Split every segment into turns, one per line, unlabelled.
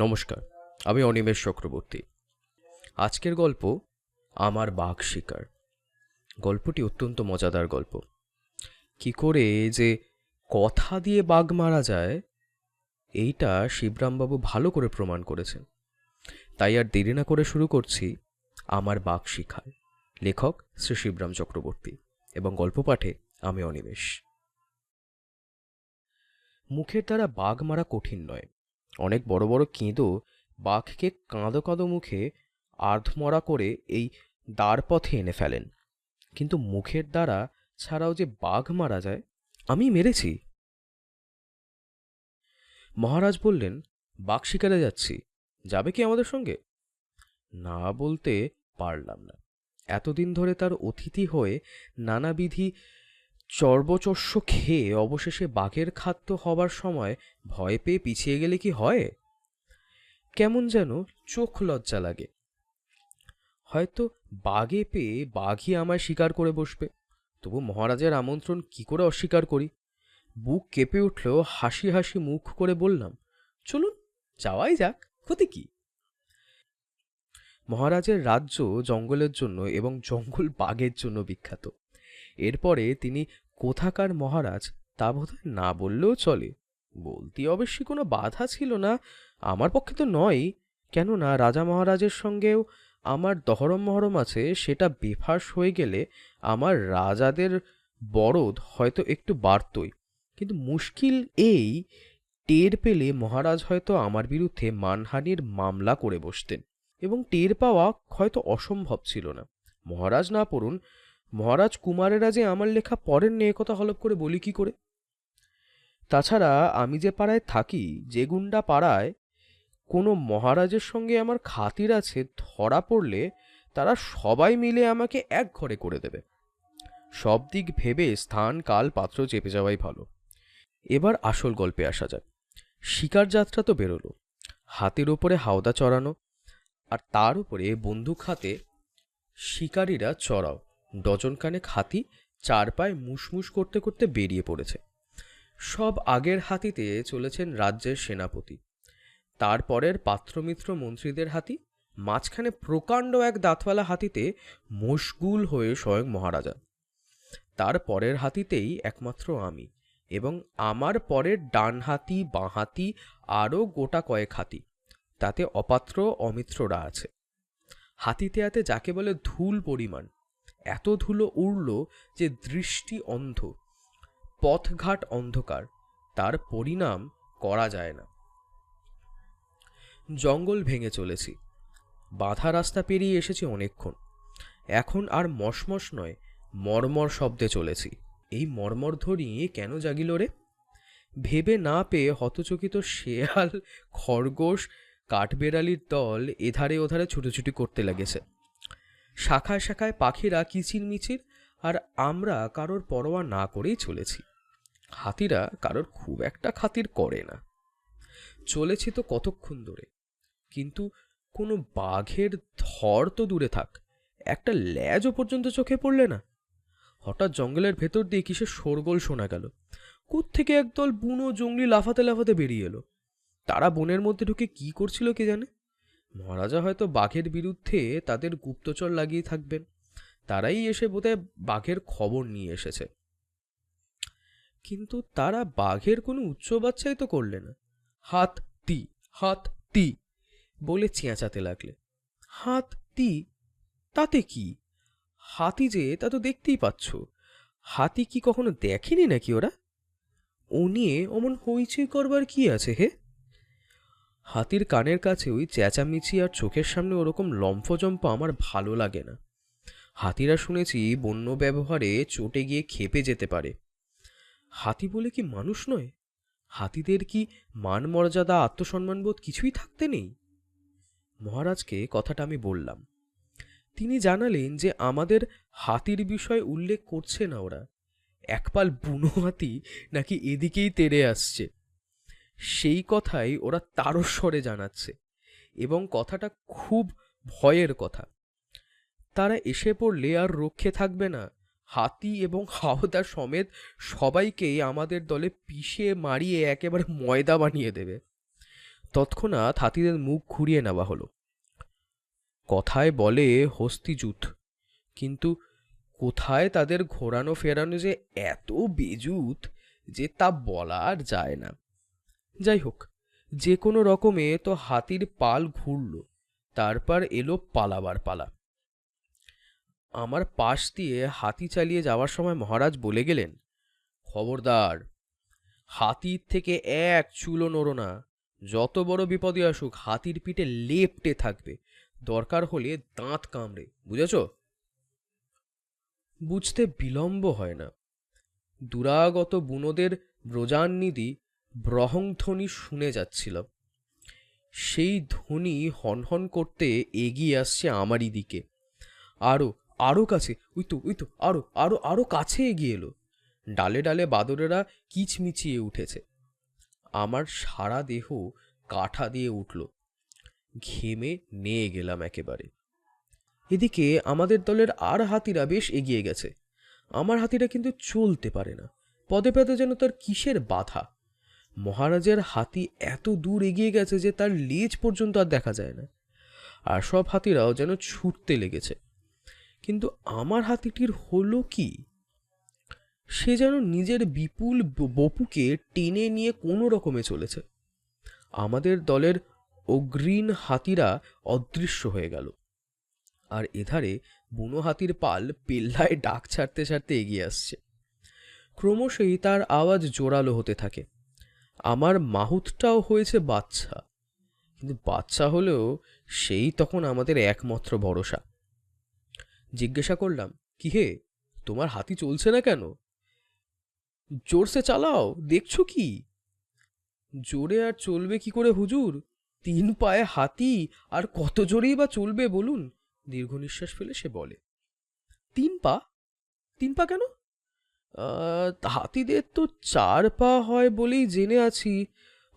নমস্কার, আমি অনিমেষ চক্রবর্তী। আজকের গল্প, আমার বাঘ শিকার। গল্পটি অত্যন্ত মজাদার গল্প। কি করে যে কথা দিয়ে বাঘ মারা যায়, এইটা শিবরামবাবু ভালো করে প্রমাণ করেছেন। তাই আর দেরি না করে শুরু করছি আমার বাঘ শিকার। লেখক শ্রী শিবরাম চক্রবর্তী এবং গল্প পাঠে আমি অনিমেষ। মুখের দ্বারা বাঘ মারা কঠিন নয় অনেক বড় বড় কেঁদো বাঘকে কাঁদো কাঁদো মুখে আর্ধমরা করে এই দ্বার পথে এনে ফেলেন। কিন্তু মুখের দ্বারা ছাড়াও যে বাঘ মারা যায়, আমি মেরেছি। মহারাজ বললেন, বাঘ শিকারে যাচ্ছি, যাবে কি আমাদের সঙ্গে? না বলতে পারলাম না। এতদিন ধরে তার অতিথি হয়ে নানাবিধি চর্বচস্য খেয়ে অবশেষে বাঘের খাদ্য হবার সময় ভয় পেয়ে পিছিয়ে গেলে কি হয়? কেমন যেন চোখ লজ্জা লাগে। হয়তো বাঘে পেয়ে বাঘই আমায় শিকার করে বসবে। তবু মহারাজের আমন্ত্রণ কি করে অস্বীকার করি? বুক কেঁপে উঠলেও হাসি হাসি মুখ করে বললাম, চলুন, যাওয়াই যাক, ক্ষতি কি? মহারাজের রাজ্য জঙ্গলের জন্য এবং জঙ্গল বাঘের জন্য বিখ্যাত। এরপরে তিনি কোথাকার মহারাজ তা বোধহয় না বললেও চলে। বলতে অবশ্যই কোনো বাধা ছিল না, আমার পক্ষে তো নয় কেননা রাজা মহারাজের সঙ্গেও আমার দহরম মহরম আছে, সেটা বেফাস হয়ে গেলে আমার রাজাদের বরদ হয়তো একটু বাড়তই। কিন্তু মুশকিল এই, টের পেলে মহারাজ হয়তো আমার বিরুদ্ধে মানহানির মামলা করে বসতেন। এবং টের পাওয়া হয়তো অসম্ভব ছিল না। মহারাজ না পড়ুন মহারাজ কুমারেরা যে আমার লেখা পড়েন নে কথা হলপ করে বলি কি করে? তাছাড়া আমি যে পাড়ায় থাকি, যে গুন্ডা পাড়ায় কোনো মহারাজের সঙ্গে আমার খাতির আছে, ধরা পড়লে তারা সবাই মিলে আমাকে এক ঘরে করে দেবে। সব দিক ভেবে স্থান, কাল, পাত্র চেপে যাওয়াই ভালো। এবার আসল গল্পে আসা যাক। শিকার যাত্রা তো বেরোলো। হাতের ওপরে হাওদা চড়ানো, আর তার উপরে বন্দুক হাতে শিকারীরা চড়াও। ডজনখানেক হাতি চার পায়ে মুসমুস করতে করতে বেরিয়ে পড়েছে। সব আগের হাতিতে চলেছেন রাজ্যের সেনাপতি। তারপরের পাত্রমিত্র মন্ত্রীদের হাতি, মাঝখানে প্রকাণ্ড এক দাঁতওয়ালা হাতিতে মশগুল হয়ে স্বয়ং মহারাজা। তার পরের হাতিতেই একমাত্র আমি এবং আমার পরের ডান হাতি, বাঁ হাতি, আরও গোটা কয়েক হাতি। তাতে অপাত্র অমিত্ররা আছে। হাতিতে হাতে যাকে বলে ধুল পরিমাণ এত ধুলো উড়ল যে দৃষ্টি অন্ধ, পথঘাট অন্ধকার, তার পরিণাম করা যায় না। জঙ্গল ভেঙে চলেছি, বাধা রাস্তা পেরিয়ে এসেছি অনেকক্ষণ, এখন আর মশমশ নয়, মর্মর শব্দে চলেছি। এই মর্মর ধরি কেন জাগিল রে? ভেবে না পেয়ে হতচকিত শেয়াল, খরগোশ, কাঠবেড়ালির দল এধারে ওধারে ছুটোছুটি করতে লেগেছে। শাখায় শাখায় পাখিরা কিচিরমিচির আর আমরা কারোর পরোয়া না করেই চলেছি। হাতিরা কারোর খুব একটা খাতির করে না। চলেছি তো কতক্ষণ ধরে? কিন্তু কোনো বাঘের ধর তো দূরে থাক, একটা ল্যাজও পর্যন্ত চোখে পড়লে না? হঠাৎ জঙ্গলের ভেতর দিয়ে কিসের শোরগোল শোনা গেল। থেকে একদল বুনো জঙ্গলি লাফাতে লাফাতে বেরিয়ে এলো। তারা বনের মধ্যে ঢুকে কি করছিল কে জানে? মহারাজা হয়তো বাঘের বিরুদ্ধে তাদের গুপ্তচর লাগিয়ে থাকবেন। তারাই এসে বোধহয় বাঘের খবর নিয়ে এসেছে। কিন্তু তারা বাঘের কোনো উচ্চ বাচ্চাই তো করলে না। হাত তি হাত তি বলে চেঁচাতে লাগলে। হাত তি তাতে কি? হাতি যে, তা তো দেখতেই পাচ্ছ। হাতি কি কখনো দেখেনি নাকি ওরা? ও নিয়ে অমন হইচই করবার কি আছে হে? হাতির কানের কাছে ওই চেঁচামিচি আর চোখের সামনে ওরকম লম্ফজম্প আমার ভালো লাগে না। হাতিরা শুনেছি বন্য ব্যবহারে চটে গিয়ে খেপে যেতে পারে। হাতি বলে কি মানুষ নয়? হাতিদের কি মান মর্যাদা আত্মসম্মানবোধ কিছুই থাকতে নেই? মহারাজকে কথাটা আমি বললাম। তিনি জানালেন যে আমাদের হাতির বিষয় উল্লেখ করছে না ওরা। একপাল বুনো হাতি নাকি এদিকেই তেড়ে আসছে। সেই কথাই ওরা তারস্বরে জানাচ্ছে এবং কথাটা খুব ভয়ের কথা। তারা এসে পড়লে আর রক্ষে থাকবে না। হাতি এবং হাওদা সমেত সবাইকেই আমাদের দলে পিষে মারিয়ে একেবারে ময়দা বানিয়ে দেবে। তৎক্ষণাৎ হাতিদের মুখ ঘুরিয়ে নেওয়া হলো। কথায় বলে হস্তিজুত কিন্তু কোথায় তাদের ঘোরানো ফেরানো যে এত বেজুত যে তা বলার যায় না। যাই হোক যে কোনো রকমে তো হাতির পাল ঘুরল, তারপর এলো পালাবার পালা। আমার পাশ দিয়ে হাতি চালিয়ে যাওয়ার সময় মহারাজ বলে গেলেন, খবরদার, হাতির থেকে এক চুলো নড়ো না, যত বড় বিপদে আসুক হাতির পিঠে লেপটে থাকবে, দরকার হলে দাঁত কামড়ে, বুঝেছ? বুঝতে বিলম্ব হয় না। দুরাগত বুনোদের ব্রজান্নিধি ব্রহংধ্বনি শুনে যাচ্ছিল। সেই ধ্বনি হনহন করতে এগিয়ে আসছে আমারই দিকে। আরও আরও কাছে, ওই তো ওই তো, আরও আরও আরও কাছে এগিয়ে এলো। ডালে ডালে বাদরেরা কিচমিচিয়ে উঠেছে। আমার সারা দেহ কাঠা দিয়ে উঠল। ঘেমে নিয়ে গেলাম একেবারে। এদিকে আমাদের দলের আর হাতিরা বেশ এগিয়ে গেছে। আমার হাতিরা কিন্তু চলতে পারে না। পদে পদে যেন তার কিসের বাধা। মহারাজের হাতি এত দূর এগিয়ে গেছে যে তার লেজ পর্যন্ত আর দেখা যায় না। আর সব হাতিরাও যেন ছুটতে লেগেছে। কিন্তু আমার হাতিটির হলো কি? সে যেন নিজের বিপুল বপুকে টেনে নিয়ে কোনো রকমে চলেছে। আমাদের দলের অগ্রীণ হাতিরা অদৃশ্য হয়ে গেল। আর এধারে বুনো হাতির পাল পেল্লায় ডাক ছাড়তে ছাড়তে এগিয়ে আসছে। ক্রমশই তার আওয়াজ জোরালো হতে থাকে। আমার মাহুতটাও হয়েছে বাচ্চা। কিন্তু বাচ্চা হলেও সেই তখন আমাদের একমাত্র ভরসা। জিজ্ঞাসা করলাম, কি হে, তোমার হাতি চলছে না কেন? জোরসে চালাও, দেখছ কি? জোরে আর চলবে কি করে হুজুর? তিন পায়ে হাতি, আর কত জোরেই বা চলবে বলুন? দীর্ঘ নিঃশ্বাস ফেলে সে বলে, তিন পা? তিন পা কেন? হাতিদের তো চার পা হয় বলেই জেনে আছি।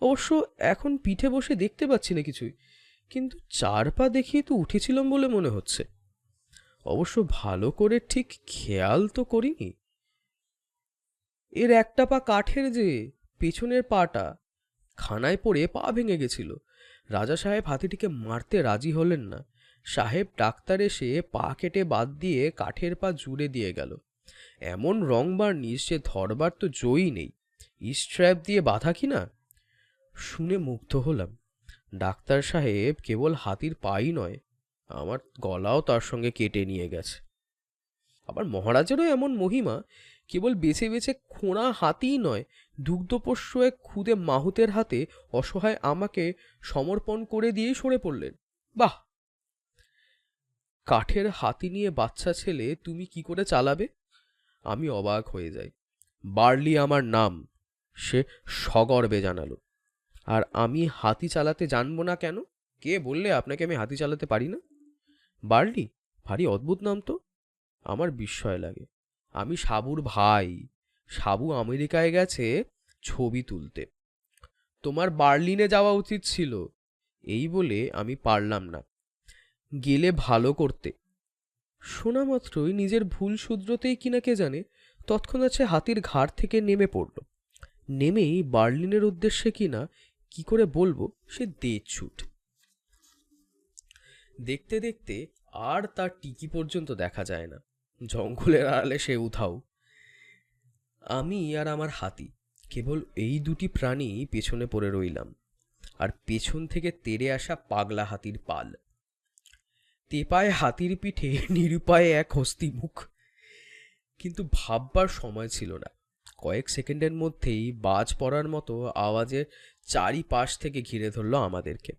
অবশ্য এখন পিঠে বসে দেখতে পাচ্ছি না কিছুই। কিন্তু চার পা দেখিয়ে তো উঠেছিলাম বলে মনে হচ্ছে। অবশ্য ভালো করে ঠিক খেয়াল তো করিনি। এর একটা পা কাঠের যে, পেছনের পাটা, খানায় পড়ে পা ভেঙে গেছিল। রাজা সাহেব হাতিটিকে মারতে রাজি হলেন না। সাহেব ডাক্তার এসে পা কেটে বাদ দিয়ে কাঠের পা জুড়ে দিয়ে গেল। এমন রং বার্নিশ যে ধরবার তো জয়ই নেই। স্ট্র্যাপ দিয়ে বাঁধা কি না? শুনে মুগ্ধ হলাম। ডাক্তার সাহেব কেবল হাতির পাই নয়, আমার গলাও তার সঙ্গে কেটে নিয়ে গেছে। আবার মহারাজেরও এমন মহিমা, কেবল বেছে বেছে খোঁড়া হাতিই নয় দুগ্ধপোষ্য এক খুদে মাহুতের হাতে অসহায় আমাকে সমর্পণ করে দিয়েই সরে পড়লেন। বাহ! কাঠের হাতি নিয়ে বাচ্চা ছেলে তুমি কি করে চালাবে? আমি অবাক হয়ে যাই। বার্লি আমার নাম, সে সগর্বে জানালো। আর আমি হাতি চালাতে জানব না কেন? কে বললে আপনাকে আমি হাতি চালাতে পারি না? বার্লি, ভারী অদ্ভুত নাম তো। আমার বিস্ময় লাগে। আমি সাবুর ভাই। সাবু আমেরিকায় গেছে ছবি তুলতে। তোমার বার্লিনে যাওয়া উচিত ছিল। এই বলে আমি পারলাম না। গেলে ভালো করতে। শোনা মাত্রই নিজের ভুল শুধরোতেই কিনা কে জানে, তৎক্ষণাৎ সে হাতির ঘাড় থেকে নেমে পড়ল। নেমেই বার্লিনের উদ্দেশ্যে কিনা কি করে বলব, সে দে ছুট। দেখতে দেখতে আর তার টিকি পর্যন্ত দেখা যায় না। জঙ্গলের আড়ালে সে উধাও। আমি আর আমার হাতি, কেবল এই দুটি প্রাণী পেছনে পড়ে রইলাম। আর পেছন থেকে তেড়ে আসা পাগলা হাতির পাল। তেপায় হাতির পিঠে, নিরুপায়ে এক হস্তি মুখ কিন্তু ভাববার সময় ছিল না। কয়েক সেকেন্ডের মধ্যেই বাজ পড়ার মতো আওয়াজের চারিপাশ থেকে ঘিরে ধরল আমাদেরকে।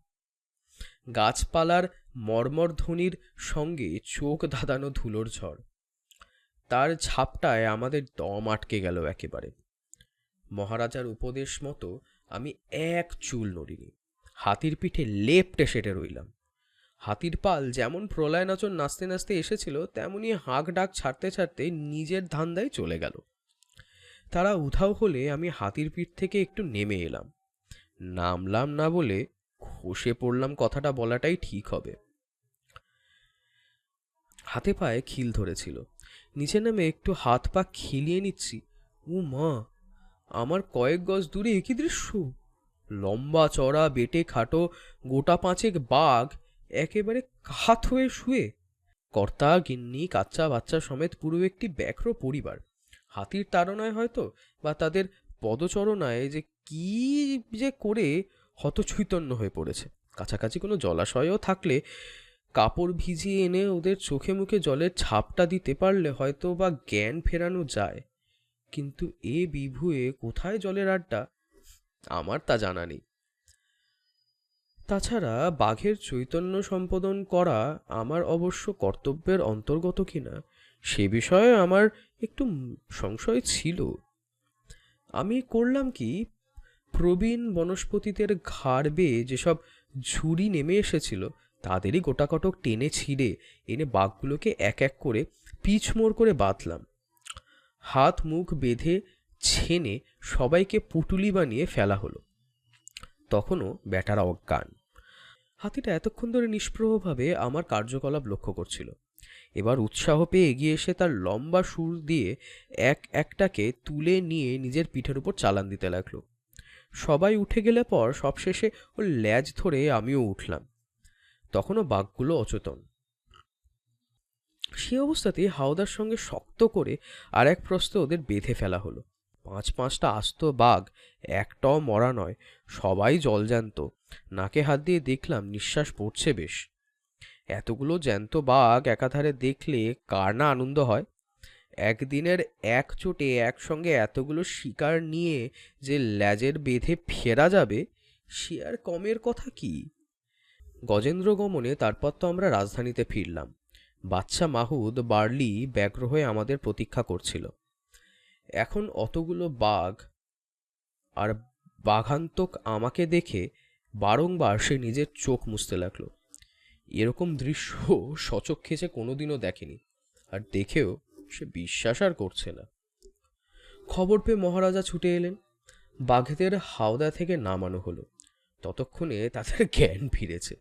গাছপালার মর্মর ধ্বনির সঙ্গে চোখ ধাঁধানো ধুলোর ঝড়। তার ঝাপটায় আমাদের দম আটকে গেল একেবারে। মহারাজার উপদেশ মতো আমি এক চুল নড়িনি। হাতির পিঠে লেপটে সেটে রইলাম। হাতির পাল যেমন প্রলয় নাচন নাচতে নাচতে এসেছিল, তেমনি হাঁক ডাক ছাড়তে ছাড়তে নিজের ধান্দায় চলে গেল। তারা উধাও হলে আমি হাতির পিঠ থেকে একটু নেমে এলাম। নামলাম না বলে খসে পড়লাম কথাটা বলাটাই ঠিক হবে। হাতে পায়ে খিল ধরেছিল। নিচে নামে একটু হাত পা খিলিয়ে নিচ্ছি। ও মা, আমার কয়েক গজ দূরে একই দৃশ্য। লম্বা চড়া, বেটে খাটো, গোটা পাঁচেক বাঘ একেবারে কাত হয়ে শুয়ে। কর্তা, গিন্নি, কাচ্চা বাচ্চা সমেত পুরো একটি ব্যাঘ্র পরিবার। হাতির তাড়নায় হয়তো বা তাদের পদচরণায় যে কি যে করে হতচৈতন্য হয়ে পড়েছে। কাছাকাছি কোনো জলাশয়ও থাকলে কাপড় ভিজিয়ে এনে ওদের চোখে মুখে জলের ছাপটা দিতে পারলে হয়তো বা জ্ঞান ফেরানো যায়। কিন্তু এ বিভুয়ে কোথায় জলের আড্ডা? আমার তা জানা নেই। তাছাড়া বাঘের চৈতন্য সম্পাদন করা আমার অবশ্য কর্তব্যের অন্তর্গত কিনা, সে বিষয়ে আমার একটু সংশয় ছিল। আমি করলাম কি, প্রবীণ বনস্পতিদের ঘাড় বেয়ে যেসব ঝুড়ি নেমে এসেছিল, তাদেরই গোটাকটক টেনে ছিঁড়ে এনে বাঘগুলোকে এক এক করে পিছমোড় করে বাঁধলাম। হাত মুখ বেঁধে ছেনে সবাইকে পুটুলি বানিয়ে ফেলা হলো। তখনও ব্যাটারা অজ্ঞান। হাতিটা এতক্ষণ ধরে নিষ্প্রভভাবে আমার কার্যকলাপ লক্ষ্য করছিল। এবার উৎসাহ পেয়ে এগিয়ে এসে তার লম্বা সুর দিয়ে এক একটাকে তুলে নিয়ে নিজের পিঠের উপর চালান দিতে লাগল। সবাই উঠে গেলে পর সবশেষে ওর ল্যাজ ধরে আমিও উঠলাম। তখনও বাঘগুলো অচেতন। সে অবস্থাতে হাওদার সঙ্গে শক্ত করে আর এক প্রস্ত ওদের বেঁধে ফেলা হলো। পাঁচ পাঁচটা আস্ত বাঘ, একটাও মরা নয়, সবাই জল জলজ্যান্ত নাকে হাত দিয়ে দেখলাম নিঃশ্বাস পড়ছে বেশ। এতগুলো জ্যান্ত বাঘ একাধারে দেখলে কার না আনন্দ হয়? একদিনের এক চোটে একসঙ্গে এতগুলো শিকার নিয়ে যে ল্যাজের বেঁধে ফেরা যাবে, সে আর কমের কথা কি? গজেন্দ্র গমনে তারপর তো আমরা রাজধানীতে ফিরলাম। বাচ্চা মাহুদ বার্লি ব্যগ্র হয়ে আমাদের প্রতীক্ষা করছিল। এখন অতগুলো বাঘ আর বাঘান্তক আমাকে দেখে বারংবার সে নিজের চোখ মুছতে লাগল। এরকম দৃশ্য সচক্ষে সে কোনোদিনও দেখেনি, আর দেখেও সে বিশ্বাস আর করছে না। খবর পেয়ে মহারাজা ছুটে এলেন। বাঘেদের হাওদা থেকে নামানো হলো। ততক্ষণে তাদের জ্ঞান ফিরেছে।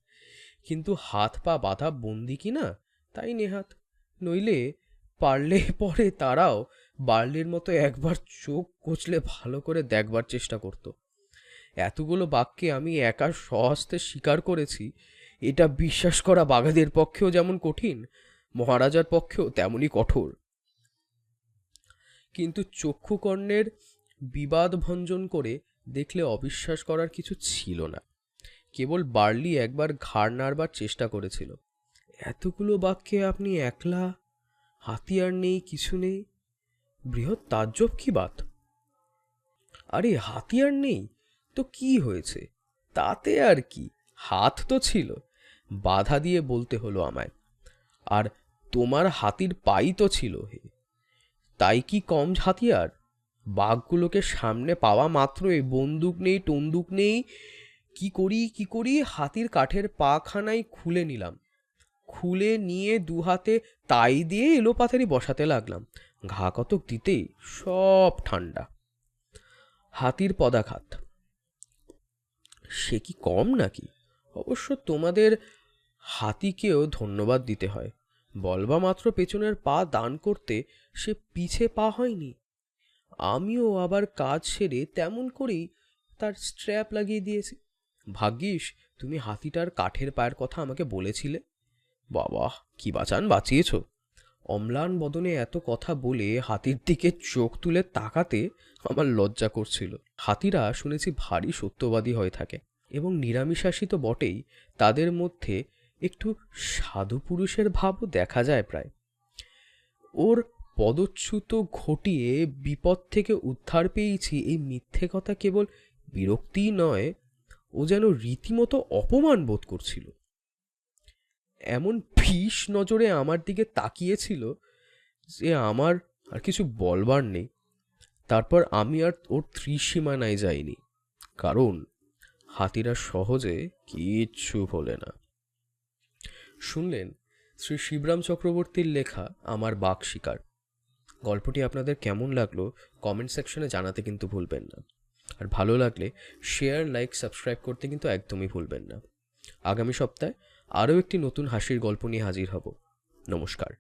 কিন্তু হাত পা বাঁধা বন্দি কি না? তাই নেহাত। নইলে পারলে পরে তারাও বার্লির মতো একবার চোখ কচলে ভালো করে দেখবার চেষ্টা করত। এতগুলো বাক্যে আমি একা সহস্তে স্বীকার করেছি, এটা বিশ্বাস করা বাঘাদের পক্ষেও যেমন কঠিন, মহারাজার পক্ষেও তেমনই কঠোর। কিন্তু চক্ষুকর্ণের বিবাদ ভঞ্জন করে দেখলে অবিশ্বাস করার কিছু ছিল না। কেবল বার্লি একবার ঘাড় নাড়বার চেষ্টা করেছিল। এতগুলো বাক্যে আপনি একলা হাতিয়ার নেই, কিছু নেই। বৃহৎ তাজ্জব কি বাত? আরে, হাতিয়ার নেই? তো কি হয়েছে? তাতে আর কি? হাত তো ছিল। বাধা দিয়ে বলতে হলো আমায়। আর তোমার হাতির পাই তো ছিল হে। তাই কি কম হাতিয়ার? বাঘগুলোকে সামনে পাওয়া মাত্রই বন্দুক নেই, টন্দুক নেই। কি করি কি করি, হাতির কাঠের পাখানাই খুলে নিলাম। খুলে নিয়ে দু হাতে তাই দিয়ে এলোপাথারি বসাতে লাগলাম। ঘা কতক দিতেই সব ঠান্ডা হাতির পদাঘাত। সে কি কম নাকি? অবশ্য তোমাদের হাতিকেও ধন্যবাদ দিতে হয়। বলবা মাত্র পেছনের পা দান করতে সে পিছে পা হয়নি। আমিও আবার কাজ সেরে তেমন করেই তার স্ট্র্যাপ লাগিয়ে দিয়েছি। ভাগ্যিস, তুমি হাতিটার কাঠের পায়ের কথা আমাকে বলেছিলে। বাবা, কি বাঁচান বাঁচিয়েছ? অম্লান বদনে এত কথা বলে হাতির দিকে চোখ তুলে তাকাতে আমার লজ্জা করছিল। হাতিরা শুনেছি ভারী সত্যবাদী হয়ে থাকে এবং নিরামিষাসী তো বটেই, তাদের মধ্যে একটু সাধু পুরুষের ভাবও দেখা যায় প্রায়। ওর পদচ্যুত ঘটিয়ে বিপদ থেকে উদ্ধার পেয়েছি এই মিথ্যে কথা কেবল বিরক্তিই নয়, ও যেন রীতিমতো অপমান বোধ করছিল। এমন ফিস নজরে আমার দিকে তাকিয়েছিল যে আমার আর কিছু বলবার নেই। তারপর আমি আর ওর ত্রিসীমানায় যাইনি, কারণ হাতিরা সহজে কিচ্ছু বলে না। শুনলেন, শ্রী শিবরাম চক্রবর্তীর লেখা আমার বাঘ শিকার। গল্পটি আপনাদের কেমন লাগল কমেন্ট সেকশনে জানাতে কিন্তু ভুলবেন না। আর ভালো লাগলে শেয়ার লাইক সাবস্ক্রাইব করতে কিন্তু একদমই ভুলবেন না। আগামী সপ্তাহে আরও একটি নতুন হাসির গল্প নিয়ে হাজির হব। নমস্কার।